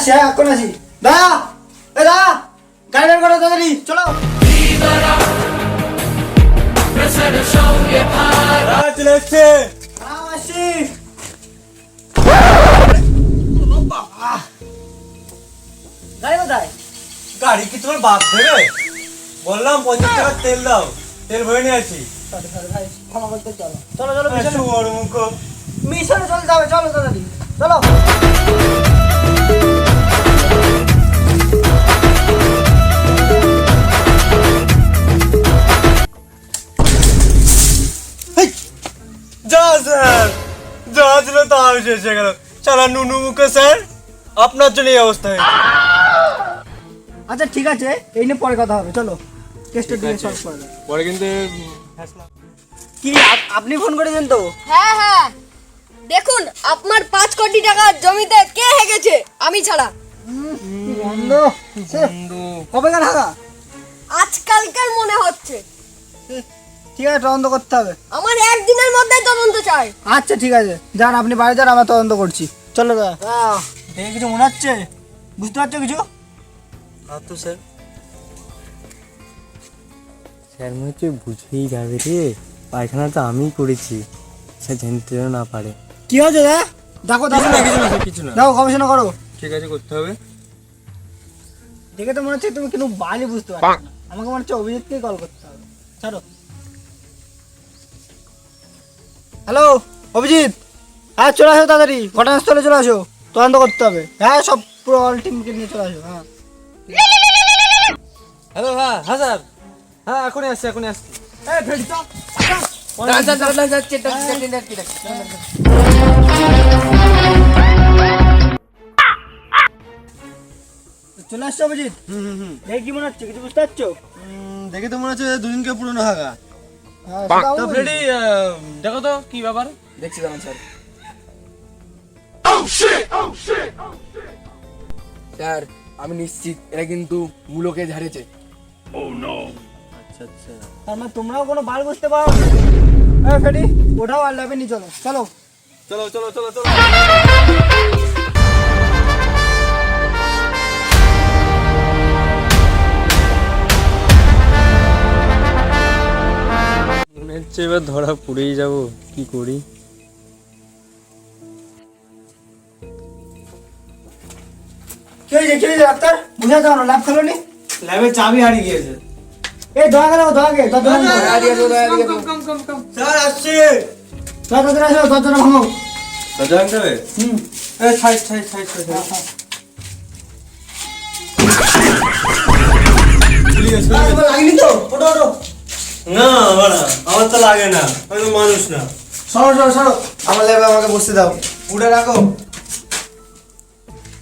আসছি হ্যাঁ এখন আসি। দাদা এ দাদা গাড়ি বের করো তাড়াতাড়ি চলো। চলে এসছে। হ্যাঁ, আসছি গাড়ি কোথায়? গাড়ি কি তোমার বাপ দেবে? বললাম পঞ্চাশ টাকা তেল দাও তেল ভরে নিয়ে আসি। ভাই ক্ষমা করতে চলো চলো চলো মিশনে চলতে হবে চলো তাড়াতাড়ি। চলো। যা ছিল তা শেষ হয়ে গেল। চালা নুনু মুখে স্যার? আপনার জন্য এই অবস্থা হয়েছে। আচ্ছা ঠিক আছে। এই নিয়ে পরে কথা হবে। চলো। কেসটা দিয়ে সলভ করে দাও। পরে কিন্তু কি আপ- আপনি ফোন করেছেন তো? হ্যাঁ হ্যাঁ। দেখুন আপনার পাঁচ কোটি টাকার জমিতে কে হেগেছে? আমি ছাড়া। সে, কবে গান হাগা? আজকালকার মনে হচ্ছে। ঠিক আছে তদন্ত করতে হবে। আমার একদিনের মধ্যে তদন্ত চাই। আচ্ছা ঠিক আছে। যান আপনি বাড়ি যান আমরা তদন্ত করছি। চলো দাদা। দেখে কিছু মনে হচ্ছে? বুঝতে পারছ কিছু? তো স্যার। স্যার মনে হচ্ছে বুঝেই যাবে রে। পায়খানা তো আমিই করেছি। সে জানতেও না পারে। কি হয়েছে দাদা? দেখো দেখো। কিছু না কিছু না দেখো গবেষণা করো। ঠিক আছে করতে হবে। দেখে তো মনে হচ্ছে তুমি কিন্তু বালি বুঝতে পারছ আমাকে মনে হচ্ছে অভিজিৎকেই কল করতে হবে। ছাড়ো। হ্যালো অভিজিৎ। হ্যাঁ চলে আসো তাড়াতাড়ি। ঘটনাস্থলে চলে আসো। তদন্ত করতে হবে। হ্যাঁ সব পুরো অল টিমকে নিয়ে চলে আসো হ্যাঁ। হ্যালো হ্যাঁ হ্যাঁ স্যার। হ্যাঁ এখনই আসছি এখনই আসছি। এই ফেরি তো। চলে আসছো অভিজিৎ? হুম হুম হুম। দেখে কি মনে হচ্ছে? কিছু বুঝতে পারছ? দেখে তো মনে হচ্ছে দুদিনকে পুরনো হাগা। তো ফ্রেডি দেখো তো কি ব্যাপার। দেখছি দাঁড়ান স্যার। স্যার আমি নিশ্চিত এরা কিন্তু মূলকে ঝাড়েছে। আচ্ছা আচ্ছা। তার মানে তোমরাও কোনো বাল বুঝতে পারো ফেডি ওঠাও আর ল্যাবে নিয়ে চলো। চলো। চলো চলো চলো চলো। হচ্ছে এবার ধরা পড়েই যাব কি করি? ডাক্তার? বুঝে দাও না ল্যাব খেলো নি ল্যাবে চাবি হারিয়ে গিয়েছে। এই ধোয়া গেল ধোয়া গে তোর দোকান স্যার আসছে। তোর আসো তোর জন্য ভাঙো দরজা ভাঙতে হবে হুম। এই সাইড সাইড সাইড সাইড আমার তো লাগে না আমি তো মানুষ না। সরো সরো সরো। আমার ল্যাবে আমাকে বসতে দাও। উঠে রাখো।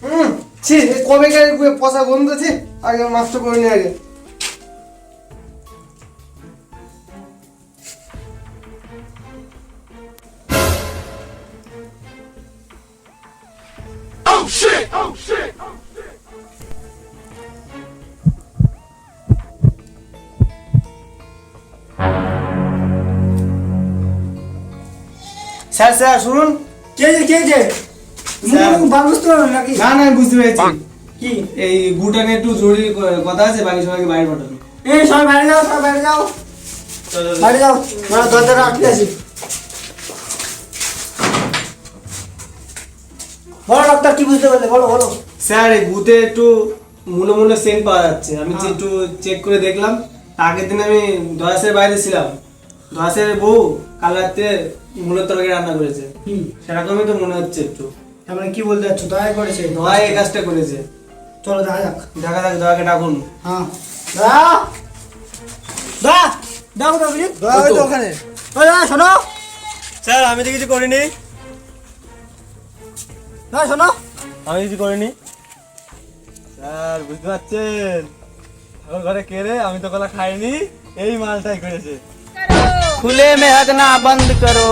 হুম ছি কবে গেলে পচা গন্ধ ছি আগে মাছটা করে নিয়ে আগে। স্যার স্যার শুনুন। কে যে কে যে? নাকি? না না বুঝতে পেরেছি। কি? এই গুটা নিয়ে একটু জরুরি কথা আছে বাকি সবাইকে বাইরে পাঠানো। এই সবাই বাইরে যাও সবাই বাইরে যাও। বাইরে যাও। আমরা দরজাটা আটকে আছি। বলো ডাক্তার কি বুঝতে পারলে? বলো বলো। স্যার এই বুথে একটু মূল মূল সেন্ট পাওয়া যাচ্ছে। আমি একটু চেক করে দেখলাম। আগের দিন আমি দয়াসের বাইরে ছিলাম। দয়াসের বউ কাল রাতে মূলের তরকারি রান্না করেছে। সেরকমই তো মনে হচ্ছে একটু। তার মানে কি বলতে যাচ্ছ দয়া করেছে দয়া এই কাজটা করেছে। চলো দেখা যাক। দেখা যাক দয়াকে ডাকুন। হ্যাঁ। দয়া! দয়া! দেখো তো অভিজিৎ দয়া ওই তো ওখানে। ওই দয়া শোনো। স্যার আমি তো কিছু করিনি। দয়া শোনো। আমি কিছু করিনি। স্যার বুঝতে পারছেন? আমার ঘরে কে রে? আমি তো কলা খাইনি। এই মালটাই করেছে। खुले में हगना बंद करो।